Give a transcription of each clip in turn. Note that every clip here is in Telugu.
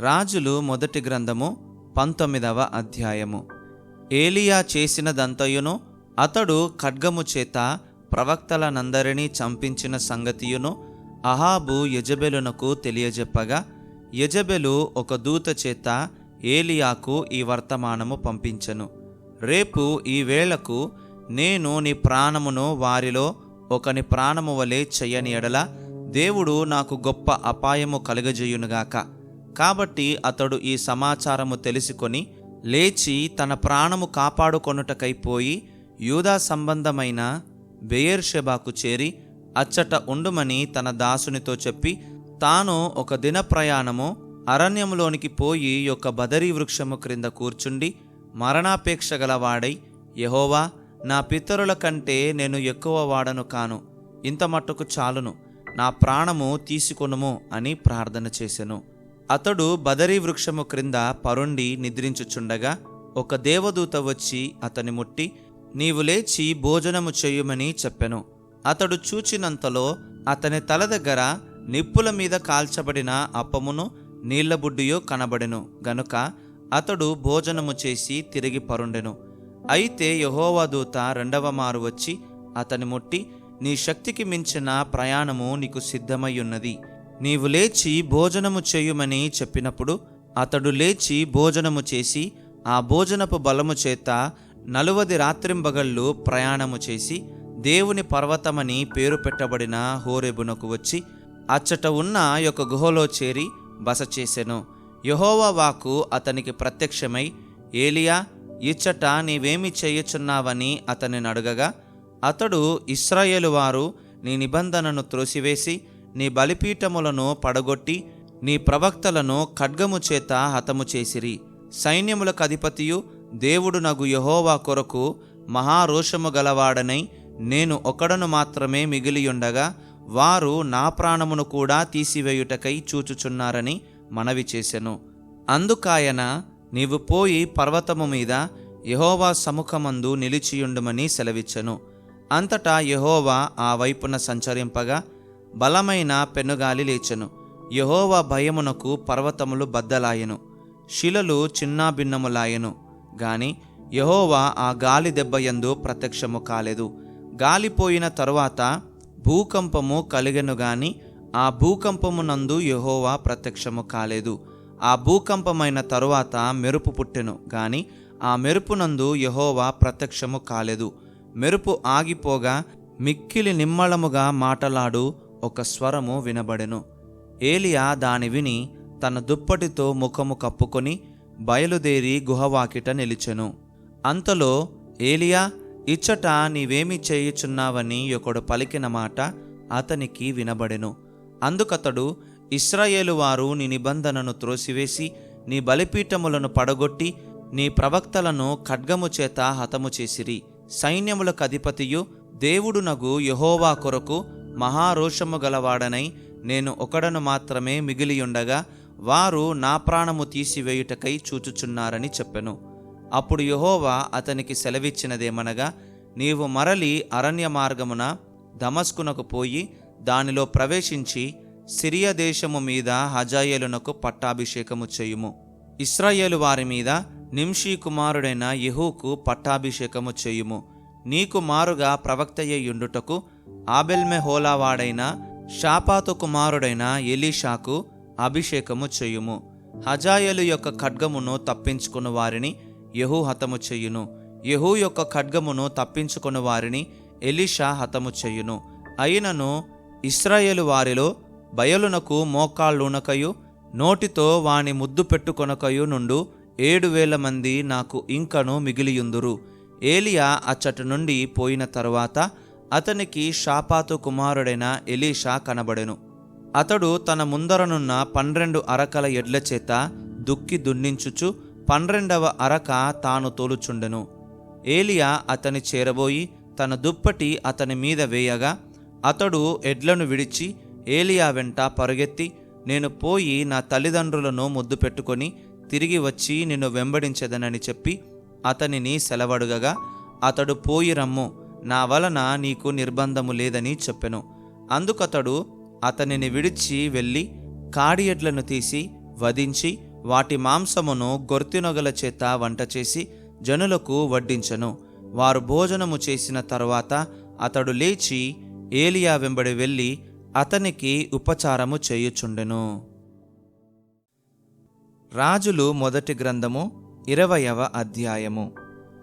రాజులు మొదటి గ్రంథము పంతొమ్మిదవ అధ్యాయము. ఏలియా చేసినదంతయును అతడు ఖడ్గము చేత ప్రవక్తలనందరినీ చంపించిన సంగతియును అహాబు యజబెలునకు తెలియజెప్పగా యజబెలు ఒక దూత చేత ఏలియాకు ఈ వర్తమానము పంపించెను. రేపు ఈ వేళకు నేను నీ ప్రాణమును వారిలో ఒకని ప్రాణము వలె చెయ్యని ఎడల దేవుడు నాకు గొప్ప అపాయము కలుగజేయునుగాక. కాబట్టి అతడు ఈ సమాచారము తెలుసుకొని లేచి తన ప్రాణము కాపాడుకొనుటకై పోయి యూదా సంబంధమైన బెయర్షెబాకు చేరి అచ్చట ఉండుమని తన దాసునితో చెప్పి తాను ఒక దిన ప్రయాణము అరణ్యములోనికి పోయి యొక్క బదరీ వృక్షము క్రింద కూర్చుండి మరణాపేక్ష గలవాడై యహోవా నా పితరుల కంటే నేను ఎక్కువ వాడను కాను. ఇంత మట్టుకు చాలును. నా ప్రాణము తీసుకొనుము అని ప్రార్థన చేశాను అతడు బదరీ వృక్షము క్రింద పరుండి నిద్రించుచుండగా ఒక దేవదూత వచ్చి అతని ముట్టి నీవు లేచి భోజనము చేయుమని చెప్పెను. అతడు చూచినంతలో అతని తల దగ్గర నిప్పుల మీద కాల్చబడిన అప్పమును నీళ్ళబుడ్డియో కనబడెను. గనుక అతడు భోజనము చేసి తిరిగి పరుండెను. అయితే యహోవా దూత రెండవ మారు వచ్చి అతని ముట్టి నీ శక్తికి మించిన ప్రయాణము నీకు సిద్ధమై ఉన్నది. నీవు లేచి భోజనము చేయుమని చెప్పినప్పుడు అతడు లేచి భోజనము చేసి ఆ భోజనపు బలము చేత నలువది రాత్రింబగళ్ళు ప్రయాణము చేసి దేవుని పర్వతమని పేరు పెట్టబడిన హోరెబునకు వచ్చి అచ్చట ఉన్న యొక్క గుహలో చేరి బస చేసెను. యహోవా వాకు అతనికి ప్రత్యక్షమై ఏలియా ఇచ్చట నీవేమి చేయుచున్నావని అతనిని అడగగా అతడు ఇస్రాయేలు వారు నీ నిబంధనను త్రోసివేసి నీ బలిపీఠములను పడగొట్టి నీ ప్రవక్తలను ఖడ్గము చేత హతము చేసిరి. సైన్యములకు అధిపతియు దేవుడు నగు యహోవా కొరకు మహారోషము గలవాడనై నేను ఒకడను మాత్రమే మిగిలియుండగా వారు నా ప్రాణమును కూడా తీసివేయుటకై చూచుచున్నారని మనవి చేసెను. అందుకాయన నీవు పోయి పర్వతము మీద యహోవా సముఖమందు నిలిచియుండుమని సెలవిచ్చెను. అంతటా యహోవా ఆ వైపున సంచరింపగా బలమైన పెనుగాలి లేచెను. యహోవ భయమునకు పర్వతములు బద్దలాయెను. శిలలు చిన్నాభిన్నములాయెను. గాని యహోవా ఆ గాలి దెబ్బయందు ప్రత్యక్షము కాలేదు. గాలిపోయిన తరువాత భూకంపము కలిగెను గాని ఆ భూకంపమునందు యహోవా ప్రత్యక్షము కాలేదు. ఆ భూకంపమైన తరువాత మెరుపు పుట్టెను. గాని ఆ మెరుపునందు యహోవా ప్రత్యక్షము కాలేదు. మెరుపు ఆగిపోగా మిక్కిలి నిమ్మళముగా మాటలాడు ఒక స్వరము వినబడెను. ఏలియా దాని విని తన దుప్పటితో ముఖము కప్పుకొని బయలుదేరి గుహవాకిట నిలిచెను. అంతలో ఏలియా ఇచ్చట నీవేమి చేయుచున్నావని ఒకడు పలికిన మాట అతనికి వినబడెను. అందుకతడు ఇస్రాయేలు వారు నీ నిబంధనను త్రోసివేసి నీ బలిపీఠములను పడగొట్టి నీ ప్రవక్తలను ఖడ్గము చేత హతము చేసిరి. సైన్యములకు అధిపతియు దేవుడునగు యహోవా కొరకు మహారోషము గలవాడనై నేను ఒకడను మాత్రమే మిగిలియుండగా వారు నా ప్రాణము తీసివేయుటకై చూచుచున్నారని చెప్పెను. అప్పుడు యహోవా అతనికి సెలవిచ్చినదేమనగా నీవు మరలి అరణ్య మార్గమున దమస్కునకు పోయి దానిలో ప్రవేశించి సిరియ దేశము మీద హజాయేలునకు పట్టాభిషేకము చేయుము. ఇస్రాయేలు వారి మీద నింషీ కుమారుడైన యెహూకు పట్టాభిషేకము చేయుము. నీకు మారుగా ప్రవక్తయ్యుండుటకు ఆబెల్మెహోలావాడైన షాపాతు కుమారుడైన ఎలీషాకు అభిషేకము చేయుము. హజాయలు యొక్క ఖడ్గమును తప్పించుకుని వారిని యహూ హతము చెయ్యును యహూ యొక్క ఖడ్గమును తప్పించుకుని వారిని ఎలీషా హతము చెయ్యును అయినను ఇస్రాయేలు వారిలో బయలునకు మోకాళ్ళునకయు నోటితో వాని ముద్దు పెట్టుకొనకయు నుండు ఏడు వేల మంది నాకు ఇంకను మిగిలియుందురు. ఏలియా అచ్చటి నుండి పోయిన తరువాత అతనికి షాపాతు కుమారుడైన ఎలీషా కనబడెను. అతడు తన ముందరనున్న పన్నెండు అరకల ఎడ్ల చేత దుక్కి దున్నించుచు పన్నెండవ అరక తాను తోలుచుండెను. ఏలియా అతని చేరబోయి తన దుప్పటి అతని మీద వేయగా అతడు ఎడ్లను విడిచి ఏలియా వెంట పరుగెత్తి నేను పోయి నా తల్లిదండ్రులను ముద్దు పెట్టుకొని తిరిగి వచ్చి నిన్ను వెంబడించదనని చెప్పి అతనిని సెలవడుగగా అతడు పోయి రమ్ము. నా వలన నీకు నిర్బంధము లేదని చెప్పెను. అందుకతడు అతనిని విడిచి వెళ్ళి కాడి ఎడ్లను తీసి వధించి వాటి మాంసమును గొర్తినొగల చేత వంట చేసి జనులకు వడ్డించెను. వారు భోజనము చేసిన తరువాత అతడు లేచి ఏలియా వెంబడి వెళ్ళి అతనికి ఉపచారము చేయుచుండెను. రాజులు మొదటి గ్రంథము ఇరవయవ అధ్యాయము.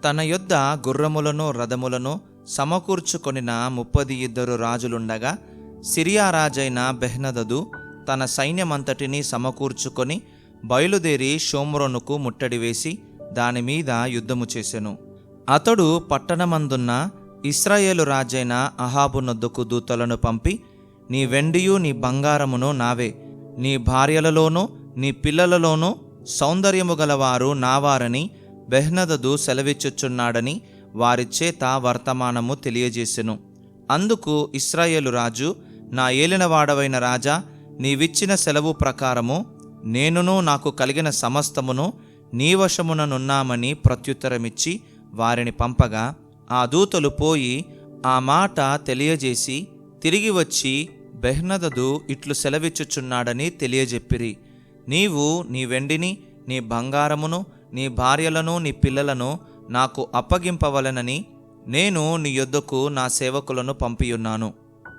తన యొద్ద గుర్రములను రథములను సమకూర్చుకొనిన ముప్పది ఇద్దరు రాజులుండగా సిరియా రాజైన బెహ్నదదు తన సైన్యమంతటిని సమకూర్చుకొని బయలుదేరి షోమ్రోనుకు ముట్టడి వేసి దానిమీద యుద్ధము చేసెను. అతడు పట్టణమందున్న ఇస్రాయేలు రాజైన అహాబునద్దుకు దూతలను పంపి నీ వెండియు నీ బంగారమును నావే. నీ భార్యలలోనూ నీ పిల్లలలోనూ సౌందర్యము గలవారు నావారని బెహ్నదదు సెలవిచ్చుచున్నాడని వారి చేత వర్తమానము తెలియజేసెను. అందుకు ఇస్రాయేలు రాజు నా ఏలినవాడవైన రాజా నీవిచ్చిన సెలవు ప్రకారము నేనును నాకు కలిగిన సమస్తమును నీ వశముననున్నామని ప్రత్యుత్తరమిచ్చి వారిని పంపగా ఆ దూతలు పోయి ఆ మాట తెలియజేసి తిరిగి వచ్చి బెహ్నదదు ఇట్లు సెలవిచ్చుచున్నాడని తెలియజెప్పిరి. నీవు నీ వెండిని నీ బంగారమును నీ భార్యలను నీ పిల్లలను నాకు అప్పగింపవలనని నేను నీ యొద్దకు నా సేవకులను పంపియున్నాను.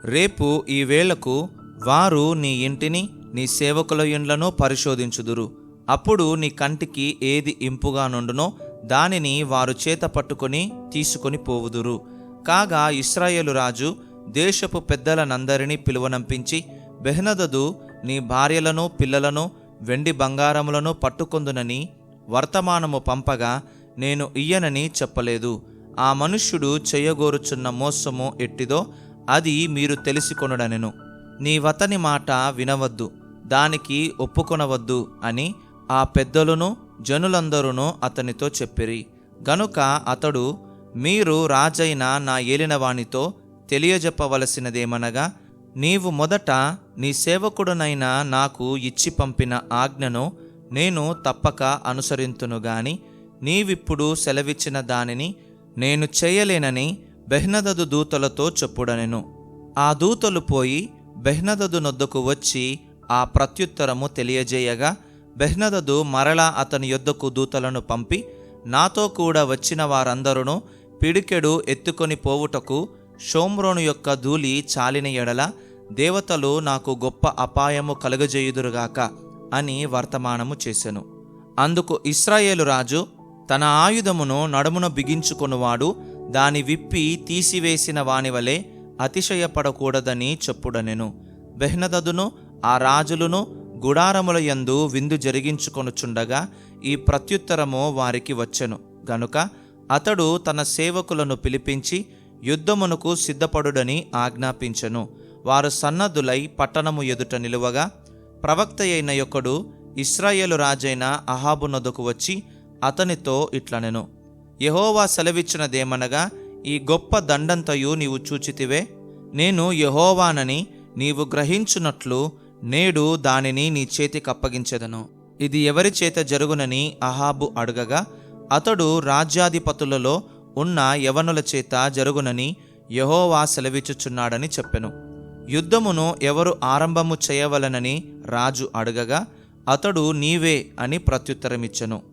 రేపు ఈ వేళకు వారు నీ ఇంటిని నీ సేవకుల ఇండ్లను పరిశోధించుదురు. అప్పుడు నీ కంటికి ఏది ఇంపుగా నుండునో దానిని వారు చేత పట్టుకొని తీసుకొని పోవుదురు. కాగా ఇస్రాయేలు రాజు దేశపు పెద్దలనందరినీ పిలువనంపించి బెహ్నదదు నీ భార్యలను పిల్లలను వెండి బంగారములను పట్టుకొందునని వర్తమానము పంపగా నేను ఇయ్యనని చెప్పలేదు. ఆ మనుష్యుడు చేయగోరుచున్న మోసము ఎట్టిదో అది మీరు తెలుసుకొనుడనెను. నీవతని మాట వినవద్దు దానికి ఒప్పుకొనవద్దు అని ఆ పెద్దలను జనులందరూ అతనితో చెప్పిరి. గనుక అతడు మీరు రాజైన నా ఏలినవానితో తెలియజెప్పవలసినదేమనగా నీవు మొదట నీ సేవకుడునైనా నాకు ఇచ్చి పంపిన ఆజ్ఞను నేను తప్పక అనుసరింతును గాని నీవిప్పుడు సెలవిచ్చిన దానిని నేను చేయలేనని బెహ్నదదు దూతలతో చెప్పుడనెను. ఆ దూతలు పోయి బెహ్నదదు నొద్దకు వచ్చి ఆ ప్రత్యుత్తరము తెలియజేయగా బెహ్నదదు మరలా అతని యొద్దకు దూతలను పంపి నాతో కూడా వచ్చిన వారందరూ పిడికెడు ఎత్తుకొని పోవుటకు షోమ్రోను యొక్క ధూళి చాలిన ఎడల దేవతలు నాకు గొప్ప అపాయము కలుగజేయుదురుగాక అని వర్తమానము చేసెను. అందుకు ఇస్రాయేలు రాజు తన ఆయుధమును నడుమున బిగించుకొనువాడు దాని విప్పి తీసివేసిన వాని వలె అతిశయపడకూడదని చెప్పుడనెను. బెహ్నదదును ఆ రాజులను గుడారముల యందు విందు జరిగించుకొనుచుండగా ఈ ప్రత్యుత్తరము వారికి వచ్చెను. గనుక అతడు తన సేవకులను పిలిపించి యుద్ధమునకు సిద్ధపడుడని ఆజ్ఞాపించెను. వారు సన్నద్ధులై పట్టణము ఎదుట నిలువగా ప్రవక్త అయిన యొక్కడు ఇస్రాయేలు రాజైన అహాబు వచ్చి అతనితో ఇట్లనెను యహోవా సెలవిచ్చినదేమనగా ఈ గొప్ప దండంతయు నీవు చూచితివే నేను యహోవానని నీవు గ్రహించున్నట్లు నేడు దానిని నీ చేతికి అప్పగించెదను. ఇది ఎవరి చేత జరుగునని అహాబు అడగగా అతడు రాజ్యాధిపతులలో ఉన్న యవనుల చేత జరుగునని యహోవా సెలవిచ్చుచున్నాడని చెప్పెను. యుద్ధమును ఎవరు ఆరంభము చేయవలనని రాజు అడగగా అతడు నీవే అని ప్రత్యుత్తరమిచ్చెను.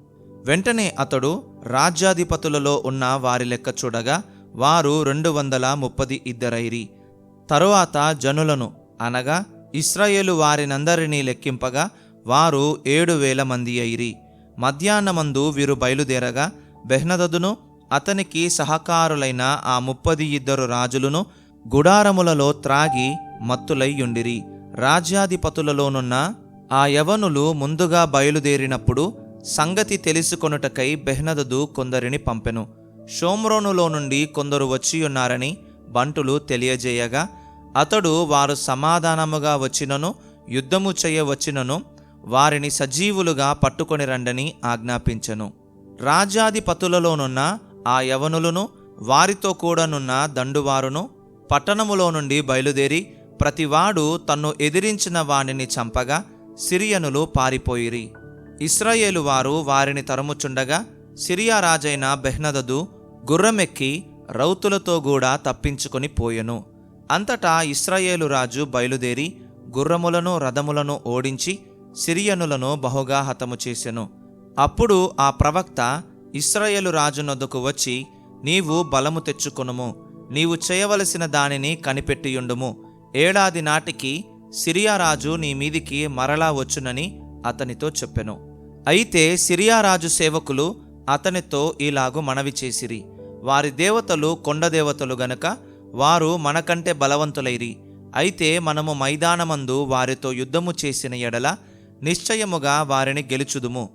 వెంటనే అతడు రాజ్యాధిపతులలో ఉన్న వారి లెక్క చూడగా వారు రెండు వందల ముప్పది ఇద్దరైరి. తరువాత జనులను అనగా ఇస్రాయేలు వారినందరినీ లెక్కింపగా వారు ఏడు వేల మంది అయిరి. మధ్యాహ్నమందు వీరు బయలుదేరగా బెహ్నదదును అతనికి సహకారులైన ఆ ముప్పది ఇద్దరు రాజులను గుడారములలో త్రాగి మత్తులయ్యుండిరి రాజ్యాధిపతులలోనున్న ఆ యవనులు ముందుగా బయలుదేరినప్పుడు సంగతి తెలుసుకొనుటకై బెహ్నదదు కొందరిని పంపెను. షోమ్రోనులో నుండి కొందరు వచ్చి ఉన్నారని బంటులు తెలియజేయగా అతడు వారు సమాధానముగా వచ్చినను యుద్ధము చేయవచ్చినను వారిని సజీవులుగా పట్టుకొని రండని ఆజ్ఞాపించెను. రాజ్యాధిపతులలోనున్న ఆ యవనులను వారితో కూడానున్న దండువారును పట్టణములో నుండి బయలుదేరి ప్రతివాడు తన్ను ఎదిరించిన వానిని చంపగా సిరియనులు పారిపోయిరి. ఇస్రాయేలు వారు వారిని తరుముచుండగా సిరియా రాజైన బెహ్నదదు గుర్రమెక్కి రౌతులతో కూడా తప్పించుకొని పోయెను. అంతటా ఇస్రాయేలు రాజు బయలుదేరి గుర్రములను రథములను ఓడించి సిరియనులను బహుగా హతము చేసెను. అప్పుడు ఆ ప్రవక్త ఇస్రాయేలు రాజునొద్దకు వచ్చి నీవు బలము తెచ్చుకొనుము. నీవు చేయవలసిన దానిని కనిపెట్టియుండుము. ఏడాది నాటికి సిరియా రాజు నీ మీదికి మరలా వచ్చునని అతనితో చెప్పెను. అయితే సిరియా రాజు సేవకులు అతనితో ఇలాగు మనవి చేసిరి. వారి దేవతలు కొండ దేవతలు గనక వారు మనకంటే బలవంతులైరి. అయితే మనము మైదానమందు వారితో యుద్ధము చేసిన ఎడల నిశ్చయముగా వారిని గెలుచుదుము.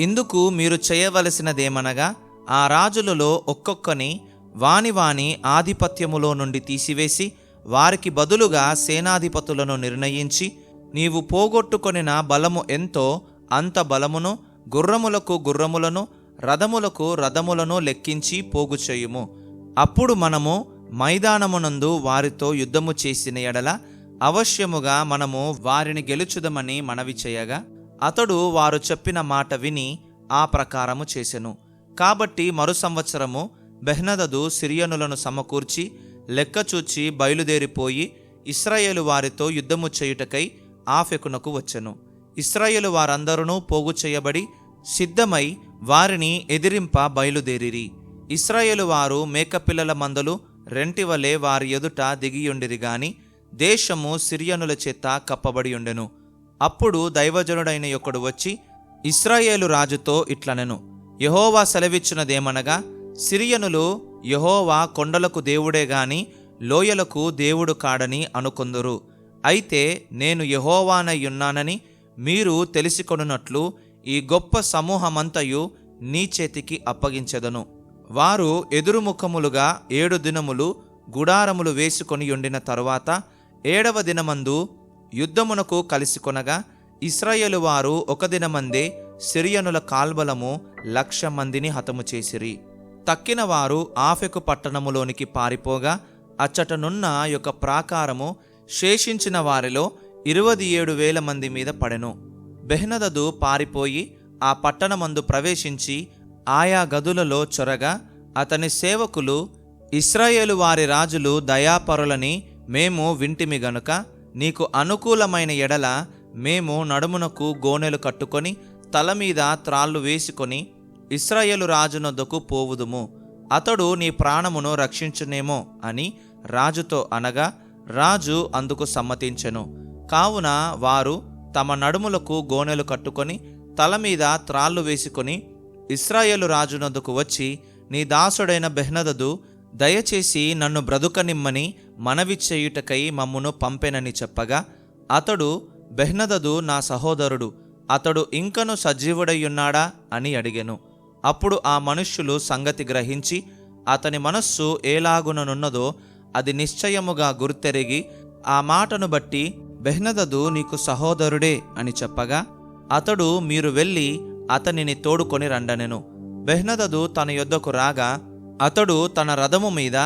ఇందుకు మీరు చేయవలసినదేమనగా ఆ రాజులలో ఒక్కొక్కని వాని వాని ఆధిపత్యములో నుండి తీసివేసి వారికి బదులుగా సేనాధిపతులను నిర్ణయించి నీవు పోగొట్టుకొనిన బలము ఎంతో అంత బలమును గుర్రములకు గుర్రములను రథములకు రథములను లెక్కించి పోగు చేయుము. అప్పుడు మనము మైదానమునందు వారితో యుద్ధము చేసిన ఎడల అవశ్యముగా మనము వారిని గెలుచుదమని మనవి చేయగా అతడు వారు చెప్పిన మాట విని ఆ ప్రకారము చేసెను. కాబట్టి మరు సంవత్సరము బెహ్నదదు సిరియనులను సమకూర్చి లెక్కచూచి బయలుదేరిపోయి ఇస్రాయేలు వారితో యుద్ధము చేయుటకై ఆఫెకునకు వచ్చెను. ఇస్రాయేలు వారందరూ పోగు చేయబడి సిద్ధమై వారిని ఎదిరింప బయలుదేరిరి. ఇస్రాయేలు వారు మేకపిల్లల మందలు రెంటివలే వారి ఎదుట దిగియుండిరి గాని దేశము సిరియనుల చేత కప్పబడి ఉండెను అప్పుడు దైవజనుడైన ఒకడు వచ్చి ఇస్రాయేలు రాజుతో ఇట్లనెను. యహోవా సెలవిచ్చినదేమనగా సిరియనులు యహోవా కొండలకు దేవుడే గాని లోయలకు దేవుడు కాడని అనుకొందురు. అయితే నేను యహోవానయ్యున్నానని మీరు తెలిసికొనున్నట్లు ఈ గొప్ప సమూహమంతయు నీ చేతికి అప్పగించెదను. వారు ఎదురుముఖములుగా ఏడు దినములు గుడారములు వేసుకొని ఉండిన తరువాత ఏడవ దినమందు యుద్ధమునకు కలిసికొనగా ఇస్రాయేలు వారు ఒక దినమందే సిరియనుల కాల్బలము లక్ష మందిని హతము చేసిరి. తక్కిన వారు ఆఫెకు పట్టణములోనికి పారిపోగా అచ్చటనున్న యొక్క ప్రాకారము శేషించిన వారిలో ఇరవై ఏడు వేల మంది మీద పడెను. బెహ్నదదు పారిపోయి ఆ పట్టణమందు ప్రవేశించి ఆయా గదులలో చొరగా అతని సేవకులు ఇస్రాయేలు వారి రాజులు దయాపరులని మేము వింటిమి గనుక నీకు అనుకూలమైన ఎడల మేము నడుమునకు గోనెలు కట్టుకొని తల మీద త్రాళ్ళు వేసుకొని ఇస్రాయేలు రాజునొద్దకు పోవుదుము. అతడు నీ ప్రాణమును రక్షించునేమో అని రాజుతో అనగా రాజు అందుకు సమ్మతించెను. కావున వారు తమ నడుములకు గోనెలు కట్టుకొని తల మీద త్రాళ్ళు వేసుకొని ఇస్రాయేలు రాజునొద్దకు వచ్చి నీ దాసుడైన బెహ్నదదు దయచేసి నన్ను బ్రతుకనిమ్మని మనవి చేయుటకై మమ్మును పంపెనని చెప్పగా అతడు బెహ్నదదు నా సహోదరుడు అతడు ఇంకను సజీవుడయ్యున్నాడా? అని అడిగెను. అప్పుడు ఆ మనుష్యులు సంగతి గ్రహించి అతని మనస్సు ఏలాగుననున్నదో అది నిశ్చయముగా గుర్తెరిగి ఆ మాటను బట్టి బెహ్నదదు నీకు సహోదరుడే అని చెప్పగా అతడు మీరు వెళ్ళి అతనిని తోడుకొని రండనెను. బెహ్నదదు తన యొద్దకు రాగా అతడు తన రథము మీద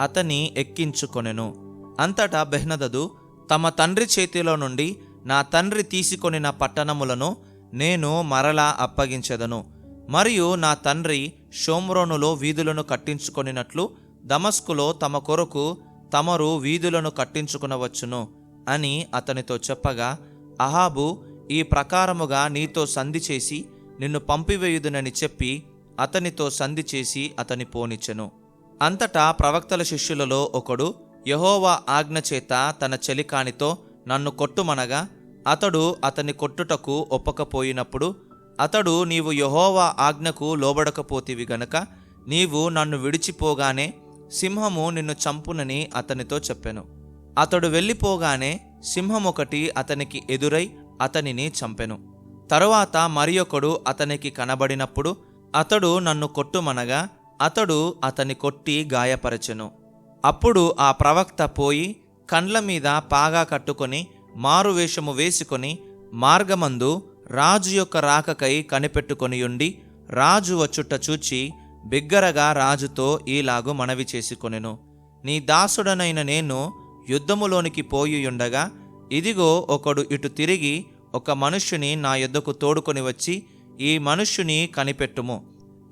అతని ఎక్కించుకొనెను. అంతటా బెహ్నదదు తమ తండ్రి చేతిలో నుండి నా తండ్రి తీసుకొనిన పట్టణములను నేను మరలా అప్పగించెదను. మరియు నా తండ్రి షోమ్రోనులో వీధులను కట్టించుకొనినట్లు దమస్కులో తమ కొరకు తమరు వీధులను కట్టించుకునవచ్చును. అని అతనితో చెప్పగా అహాబు ఈ ప్రకారముగా నీతో సంధి చేసి నిన్ను పంపివేయుదునని చెప్పి అతనితో సంధి చేసి అతని పోనిచ్చెను అంతటా ప్రవక్తల శిష్యులలో ఒకడు యహోవా ఆజ్ఞ చేత తన చెలికానితో నన్ను కొట్టుమనగా అతడు అతని కొట్టుటకు ఒప్పకపోయినప్పుడు అతడు నీవు యహోవా ఆజ్ఞకు లోబడకపోతివి గనుక నీవు నన్ను విడిచిపోగానే సింహము నిన్ను చంపునని అతనితో చెప్పెను. అతడు వెళ్ళిపోగానే సింహం ఒకటి అతనికి ఎదురై అతనిని చంపెను. తరువాత మరి ఒకడు అతనికి కనబడినప్పుడు అతడు నన్ను కొట్టుమనగా అతడు అతని కొట్టి గాయపరచెను. అప్పుడు ఆ ప్రవక్త పోయి కండ్ల మీద పాగా కట్టుకొని మారువేషము వేసుకొని మార్గమందు రాజు యొక్క రాకకై కనిపెట్టుకొనియుండి రాజు వచ్చుట చూచి బిగ్గరగా రాజుతో ఈలాగు మనవి చేసుకొనెను. నీ దాసుడనైన నేను యుద్ధములోనికి పోయియుండగా ఇదిగో ఒకడు ఇటు తిరిగి ఒక మనుష్యుని నా యొద్దకు తోడుకొని వచ్చి ఈ మనుష్యుని కనిపెట్టుము.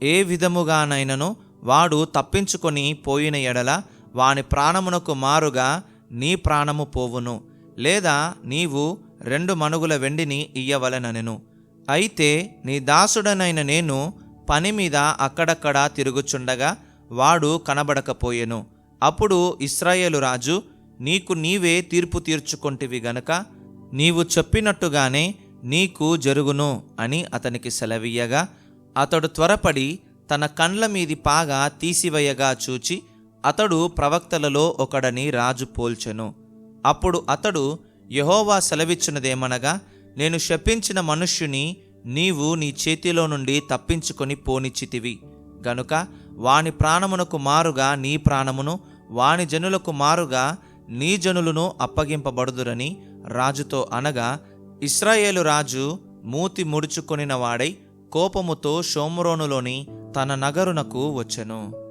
ఏ విధముగానైనను వాడు తప్పించుకొని పోయిన ఎడల వాని ప్రాణమునకు మారుగా నీ ప్రాణము పోవును లేదా నీవు రెండు మనుగుల వెండిని ఇయ్యవలనెను అయితే నీ దాసుడనైన నేను పని మీద అక్కడక్కడా తిరుగుచుండగా వాడు కనబడకపోయెను. అప్పుడు ఇస్రాయేలు రాజు నీకు నీవే తీర్పు తీర్చుకొంటివి గనక నీవు చెప్పినట్టుగానే నీకు జరుగును అని అతనికి సెలవీయగా అతడు త్వరపడి తన కండ్ల మీది పాగా తీసివేయగా చూచి అతడు ప్రవక్తలలో ఒకడని రాజు పోల్చెను. అప్పుడు అతడు యహోవా సెలవిచ్చినదేమనగా నేను శపించిన మనుష్యుని నీవు నీ చేతిలో నుండి తప్పించుకొని పోనిచ్చితివి. గనుక వాని ప్రాణమునకు మారుగా నీ ప్రాణమును వాని జనులకు మారుగా నీ జనులను అప్పగింపబడుదురని రాజుతో అనగా ఇస్రాయేలు రాజు మూతి ముడుచుకొనిన వాడై కోపముతో షోమ్రోనులోని తన నగరునకు వచ్చెను.